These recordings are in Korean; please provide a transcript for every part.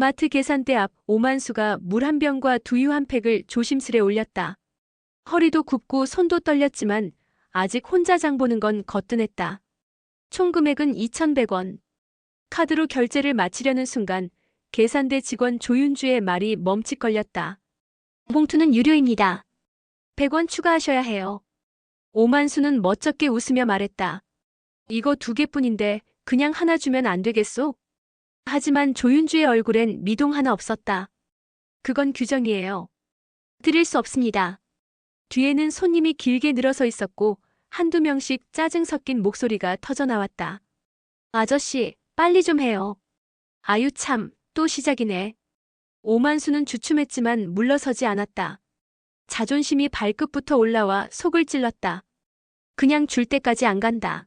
마트 계산대 앞 오만수가 물 한 병과 두유 한 팩을 조심스레 올렸다. 허리도 굽고 손도 떨렸지만 아직 혼자 장 보는 건 거뜬했다. 총 금액은 2,100원. 카드로 결제를 마치려는 순간 계산대 직원 조윤주의 말이 멈칫거렸다. 봉투는 유료입니다. 100원 추가하셔야 해요. 오만수는 멋쩍게 웃으며 말했다. 이거 두 개뿐인데 그냥 하나 주면 안 되겠소? 하지만 조윤주의 얼굴엔 미동 하나 없었다. 그건 규정이에요. 드릴 수 없습니다. 뒤에는 손님이 길게 늘어서 있었고 한두 명씩 짜증 섞인 목소리가 터져 나왔다. 아저씨, 빨리 좀 해요. 아유 참, 또 시작이네. 오만수는 주춤했지만 물러서지 않았다. 자존심이 발끝부터 올라와 속을 찔렀다. 그냥 줄 때까지 안 간다.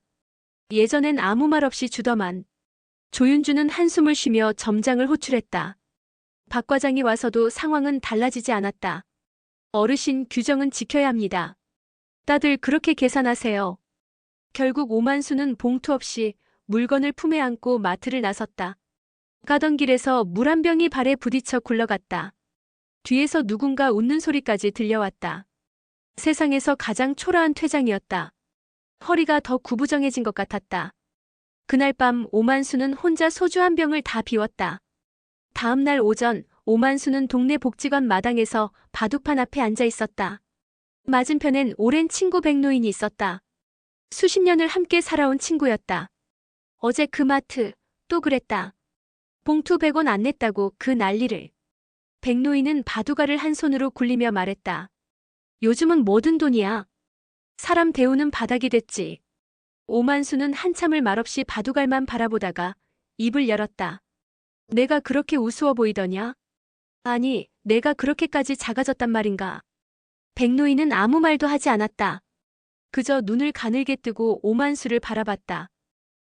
예전엔 아무 말 없이 주더만. 조윤주는 한숨을 쉬며 점장을 호출했다. 박 과장이 와서도 상황은 달라지지 않았다. 어르신 규정은 지켜야 합니다. 다들 그렇게 계산하세요. 결국 오만수는 봉투 없이 물건을 품에 안고 마트를 나섰다. 가던 길에서 물 한 병이 발에 부딪혀 굴러갔다. 뒤에서 누군가 웃는 소리까지 들려왔다. 세상에서 가장 초라한 퇴장이었다. 허리가 더 구부정해진 것 같았다. 그날 밤 오만수는 혼자 소주 한 병을 다 비웠다. 다음 날 오전 오만수는 동네 복지관 마당에서 바둑판 앞에 앉아 있었다. 맞은편엔 오랜 친구 백노인이 있었다. 수십 년을 함께 살아온 친구였다. 어제 그 마트 또 그랬다. 봉투 100원 안 냈다고 그 난리를. 백노인은 바둑알을 한 손으로 굴리며 말했다. 요즘은 뭐든 돈이야. 사람 대우는 바닥이 됐지. 오만수는 한참을 말없이 바둑알만 바라보다가 입을 열었다. 내가 그렇게 우스워 보이더냐? 아니, 내가 그렇게까지 작아졌단 말인가? 백노인은 아무 말도 하지 않았다. 그저 눈을 가늘게 뜨고 오만수를 바라봤다.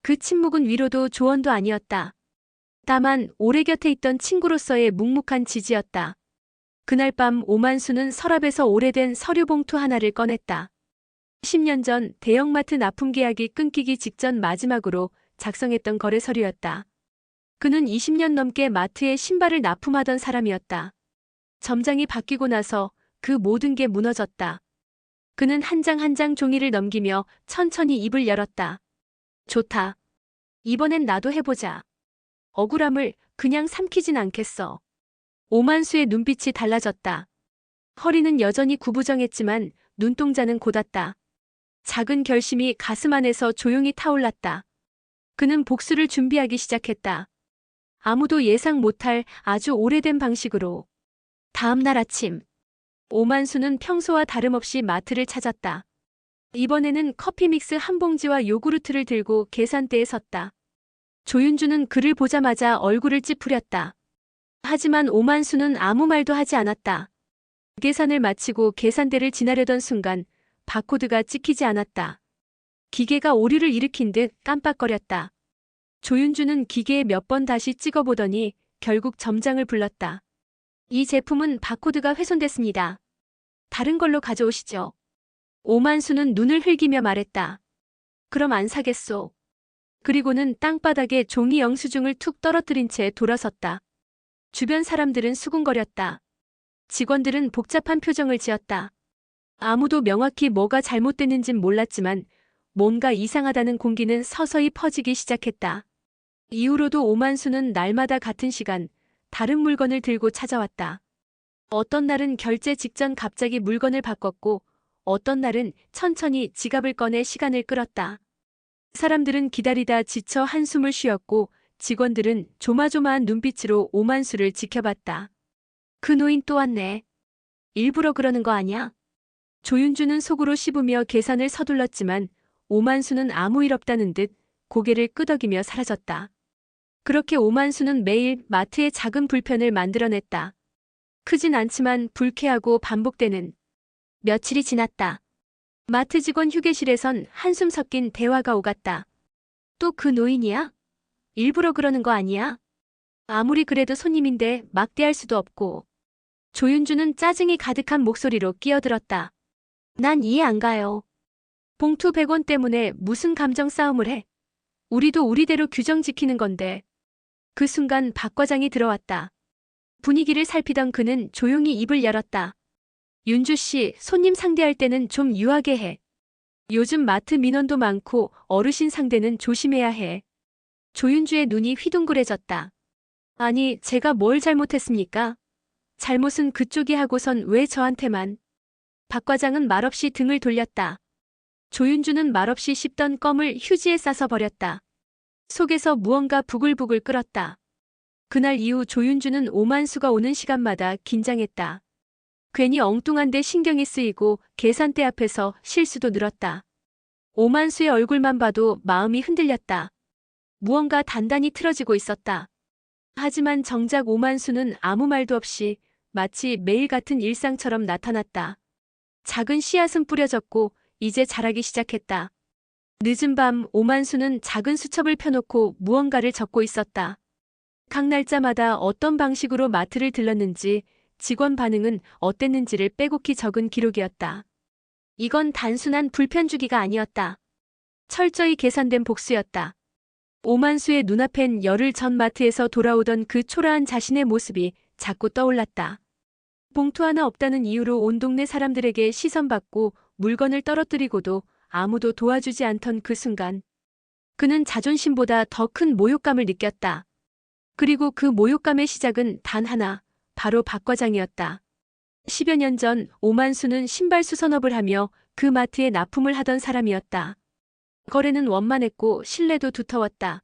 그 침묵은 위로도 조언도 아니었다. 다만 오래 곁에 있던 친구로서의 묵묵한 지지였다. 그날 밤 오만수는 서랍에서 오래된 서류 봉투 하나를 꺼냈다. 10년 전 대형마트 납품 계약이 끊기기 직전 마지막으로 작성했던 거래 서류였다. 그는 20년 넘게 마트에 신발을 납품하던 사람이었다. 점장이 바뀌고 나서 그 모든 게 무너졌다. 그는 한 장 한장 종이를 넘기며 천천히 입을 열었다. 좋다. 이번엔 나도 해보자. 억울함을 그냥 삼키진 않겠어. 오만수의 눈빛이 달라졌다. 허리는 여전히 구부정했지만 눈동자는 곧았다. 작은 결심이 가슴 안에서 조용히 타올랐다. 그는 복수를 준비하기 시작했다. 아무도 예상 못할 아주 오래된 방식으로. 다음 날 아침, 오만수는 평소와 다름없이 마트를 찾았다. 이번에는 커피 믹스 한 봉지와 요구르트를 들고 계산대에 섰다. 조윤주는 그를 보자마자 얼굴을 찌푸렸다. 하지만 오만수는 아무 말도 하지 않았다. 계산을 마치고 계산대를 지나려던 순간 바코드가 찍히지 않았다. 기계가 오류를 일으킨 듯 깜빡거렸다. 조윤주는 기계에 몇 번 다시 찍어보더니 결국 점장을 불렀다. 이 제품은 바코드가 훼손됐습니다. 다른 걸로 가져오시죠. 오만수는 눈을 흘기며 말했다. 그럼 안 사겠소. 그리고는 땅바닥에 종이 영수증을 툭 떨어뜨린 채 돌아섰다. 주변 사람들은 수군거렸다. 직원들은 복잡한 표정을 지었다. 아무도 명확히 뭐가 잘못됐는진 몰랐지만 뭔가 이상하다는 공기는 서서히 퍼지기 시작했다. 이후로도 오만수는 날마다 같은 시간 다른 물건을 들고 찾아왔다. 어떤 날은 결제 직전 갑자기 물건을 바꿨고 어떤 날은 천천히 지갑을 꺼내 시간을 끌었다. 사람들은 기다리다 지쳐 한숨을 쉬었고 직원들은 조마조마한 눈빛으로 오만수를 지켜봤다. 그 노인 또 왔네. 일부러 그러는 거 아냐? 조윤주는 속으로 씹으며 계산을 서둘렀지만 오만수는 아무 일 없다는 듯 고개를 끄덕이며 사라졌다. 그렇게 오만수는 매일 마트에 작은 불편을 만들어냈다. 크진 않지만 불쾌하고 반복되는 며칠이 지났다. 마트 직원 휴게실에선 한숨 섞인 대화가 오갔다. 또 그 노인이야? 일부러 그러는 거 아니야? 아무리 그래도 손님인데 막대할 수도 없고. 조윤주는 짜증이 가득한 목소리로 끼어들었다. 난 이해 안 가요. 봉투 100원 때문에 무슨 감정 싸움을 해? 우리도 우리대로 규정 지키는 건데. 그 순간 박 과장이 들어왔다. 분위기를 살피던 그는 조용히 입을 열었다. 윤주 씨, 손님 상대할 때는 좀 유하게 해. 요즘 마트 민원도 많고 어르신 상대는 조심해야 해. 조윤주의 눈이 휘둥그레졌다. 아니, 제가 뭘 잘못했습니까? 잘못은 그쪽이 하고선 왜 저한테만. 박 과장은 말없이 등을 돌렸다. 조윤주는 말없이 씹던 껌을 휴지에 싸서 버렸다. 속에서 무언가 부글부글 끓었다. 그날 이후 조윤주는 오만수가 오는 시간마다 긴장했다. 괜히 엉뚱한 데 신경이 쓰이고 계산대 앞에서 실수도 늘었다. 오만수의 얼굴만 봐도 마음이 흔들렸다. 무언가 단단히 틀어지고 있었다. 하지만 정작 오만수는 아무 말도 없이 마치 매일 같은 일상처럼 나타났다. 작은 씨앗은 뿌려졌고 이제 자라기 시작했다. 늦은 밤 오만수는 작은 수첩을 펴놓고 무언가를 적고 있었다. 각 날짜마다 어떤 방식으로 마트를 들렀는지 직원 반응은 어땠는지를 빼곡히 적은 기록이었다. 이건 단순한 불편주기가 아니었다. 철저히 계산된 복수였다. 오만수의 눈앞엔 열흘 전 마트에서 돌아오던 그 초라한 자신의 모습이 자꾸 떠올랐다. 봉투 하나 없다는 이유로 온 동네 사람들에게 시선받고 물건을 떨어뜨리고도 아무도 도와주지 않던 그 순간. 그는 자존심보다 더 큰 모욕감을 느꼈다. 그리고 그 모욕감의 시작은 단 하나, 바로 박 과장이었다. 10여 년 전 오만수는 신발 수 선업을 하며 그 마트에 납품을 하던 사람이었다. 거래는 원만했고 신뢰도 두터웠다.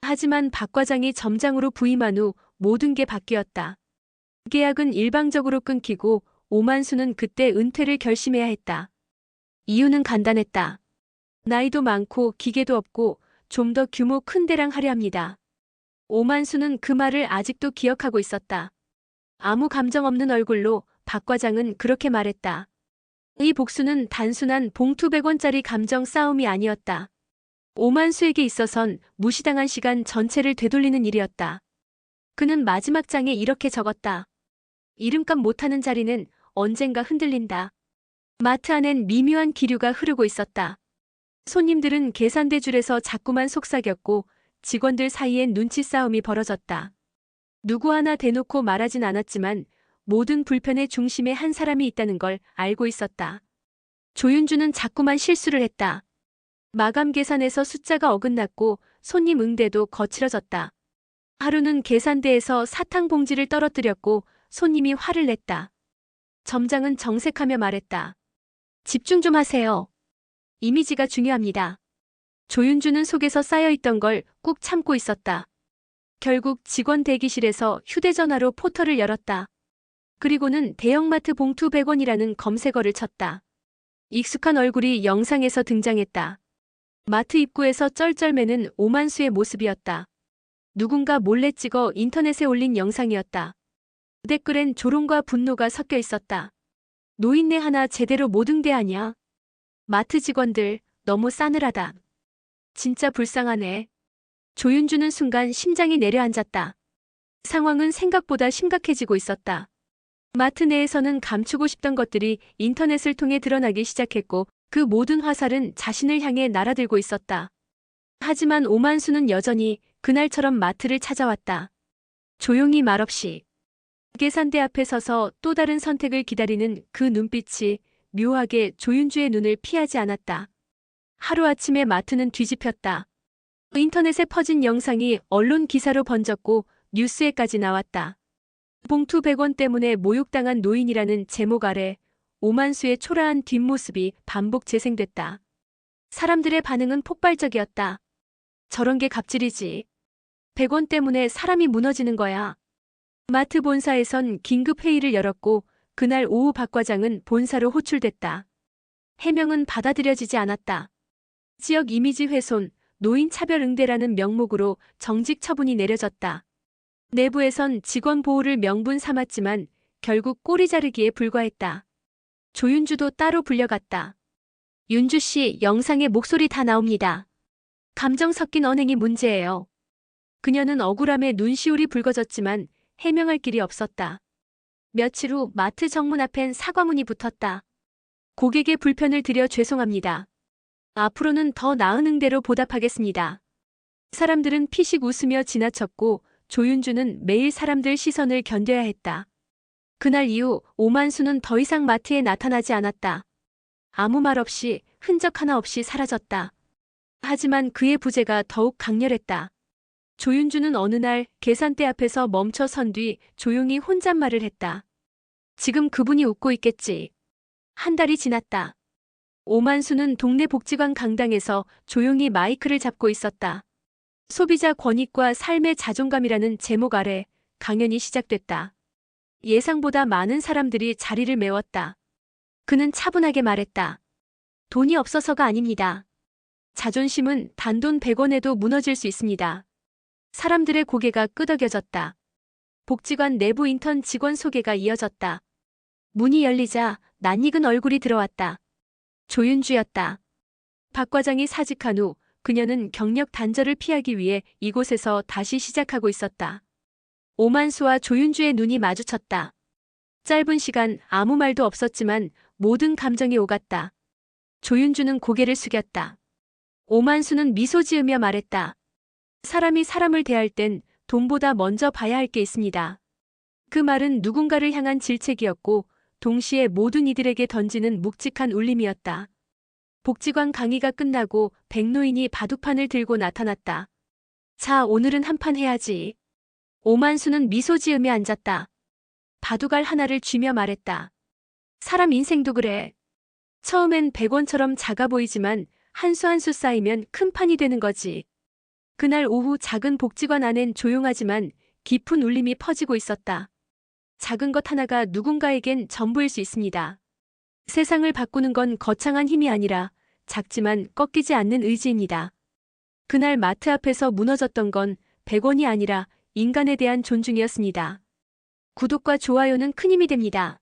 하지만 박 과장이 점장으로 부임한 후 모든 게 바뀌었다. 계약은 일방적으로 끊기고 오만수는 그때 은퇴를 결심해야 했다. 이유는 간단했다. 나이도 많고 기계도 없고 좀 더 규모 큰 데랑 하려 합니다. 오만수는 그 말을 아직도 기억하고 있었다. 아무 감정 없는 얼굴로 박 과장은 그렇게 말했다. 이 복수는 단순한 봉투 100원짜리 감정 싸움이 아니었다. 오만수에게 있어선 무시당한 시간 전체를 되돌리는 일이었다. 그는 마지막 장에 이렇게 적었다. 이름값 못하는 자리는 언젠가 흔들린다. 마트 안엔 미묘한 기류가 흐르고 있었다. 손님들은 계산대 줄에서 자꾸만 속삭였고 직원들 사이엔 눈치 싸움이 벌어졌다. 누구 하나 대놓고 말하진 않았지만 모든 불편의 중심에 한 사람이 있다는 걸 알고 있었다. 조윤주는 자꾸만 실수를 했다. 마감 계산에서 숫자가 어긋났고 손님 응대도 거칠어졌다. 하루는 계산대에서 사탕 봉지를 떨어뜨렸고 손님이 화를 냈다. 점장은 정색하며 말했다. 집중 좀 하세요. 이미지가 중요합니다. 조윤주는 속에서 쌓여있던 걸 꾹 참고 있었다. 결국 직원 대기실에서 휴대전화로 포털을 열었다. 그리고는 대형마트 봉투 100원이라는 검색어를 쳤다. 익숙한 얼굴이 영상에서 등장했다. 마트 입구에서 쩔쩔매는 오만수의 모습이었다. 누군가 몰래 찍어 인터넷에 올린 영상이었다. 댓글엔 조롱과 분노가 섞여 있었다. 노인네 하나 제대로 못 응대하냐? 마트 직원들 너무 싸늘하다. 진짜 불쌍하네. 조윤주는 순간 심장이 내려앉았다. 상황은 생각보다 심각해지고 있었다. 마트 내에서는 감추고 싶던 것들이 인터넷을 통해 드러나기 시작했고 그 모든 화살은 자신을 향해 날아들고 있었다. 하지만 오만수는 여전히 그날처럼 마트를 찾아왔다. 조용히 말없이. 계산대 앞에 서서 또 다른 선택을 기다리는 그 눈빛이 묘하게 조윤주의 눈을 피하지 않았다. 하루아침에 마트는 뒤집혔다. 인터넷에 퍼진 영상이 언론 기사로 번졌고 뉴스에까지 나왔다. 봉투 100원 때문에 모욕당한 노인이라는 제목 아래 오만수의 초라한 뒷모습이 반복 재생됐다. 사람들의 반응은 폭발적이었다. 저런 게 갑질이지. 100원 때문에 사람이 무너지는 거야. 마트 본사에선 긴급 회의를 열었고 그날 오후 박 과장은 본사로 호출됐다. 해명은 받아들여지지 않았다. 지역 이미지 훼손, 노인 차별 응대라는 명목으로 정직 처분이 내려졌다. 내부에선 직원 보호를 명분 삼았지만 결국 꼬리 자르기에 불과했다. 조윤주도 따로 불려갔다. 윤주 씨 영상에 목소리 다 나옵니다. 감정 섞인 언행이 문제예요. 그녀는 억울함에 눈시울이 붉어졌지만 해명할 길이 없었다. 며칠 후 마트 정문 앞엔 사과문이 붙었다. 고객의 불편을 드려 죄송합니다. 앞으로는 더 나은 응대로 보답하겠습니다. 사람들은 피식 웃으며 지나쳤고 조윤주는 매일 사람들 시선을 견뎌야 했다. 그날 이후 오만수는 더 이상 마트에 나타나지 않았다. 아무 말 없이 흔적 하나 없이 사라졌다. 하지만 그의 부재가 더욱 강렬했다. 조윤주는 어느 날 계산대 앞에서 멈춰 선 뒤 조용히 혼잣말을 했다. 지금 그분이 웃고 있겠지. 한 달이 지났다. 오만수는 동네 복지관 강당에서 조용히 마이크를 잡고 있었다. 소비자 권익과 삶의 자존감이라는 제목 아래 강연이 시작됐다. 예상보다 많은 사람들이 자리를 메웠다. 그는 차분하게 말했다. 돈이 없어서가 아닙니다. 자존심은 단돈 100원에도 무너질 수 있습니다. 사람들의 고개가 끄덕여졌다. 복지관 내부 인턴 직원 소개가 이어졌다. 문이 열리자 낯익은 얼굴이 들어왔다. 조윤주였다. 박 과장이 사직한 후 그녀는 경력 단절을 피하기 위해 이곳에서 다시 시작하고 있었다. 오만수와 조윤주의 눈이 마주쳤다. 짧은 시간 아무 말도 없었지만 모든 감정이 오갔다. 조윤주는 고개를 숙였다. 오만수는 미소 지으며 말했다. 사람이 사람을 대할 땐 돈보다 먼저 봐야 할 게 있습니다. 그 말은 누군가를 향한 질책이었고 동시에 모든 이들에게 던지는 묵직한 울림이었다. 복지관 강의가 끝나고 백노인이 바둑판을 들고 나타났다. 자, 오늘은 한판 해야지. 오만수는 미소 지으며 앉았다. 바둑알 하나를 쥐며 말했다. 사람 인생도 그래. 처음엔 100원처럼 작아 보이지만 한 수 한 수 쌓이면 큰 판이 되는 거지. 그날 오후 작은 복지관 안엔 조용하지만 깊은 울림이 퍼지고 있었다. 작은 것 하나가 누군가에겐 전부일 수 있습니다. 세상을 바꾸는 건 거창한 힘이 아니라 작지만 꺾이지 않는 의지입니다. 그날 마트 앞에서 무너졌던 건 100원이 아니라 인간에 대한 존중이었습니다. 구독과 좋아요는 큰 힘이 됩니다.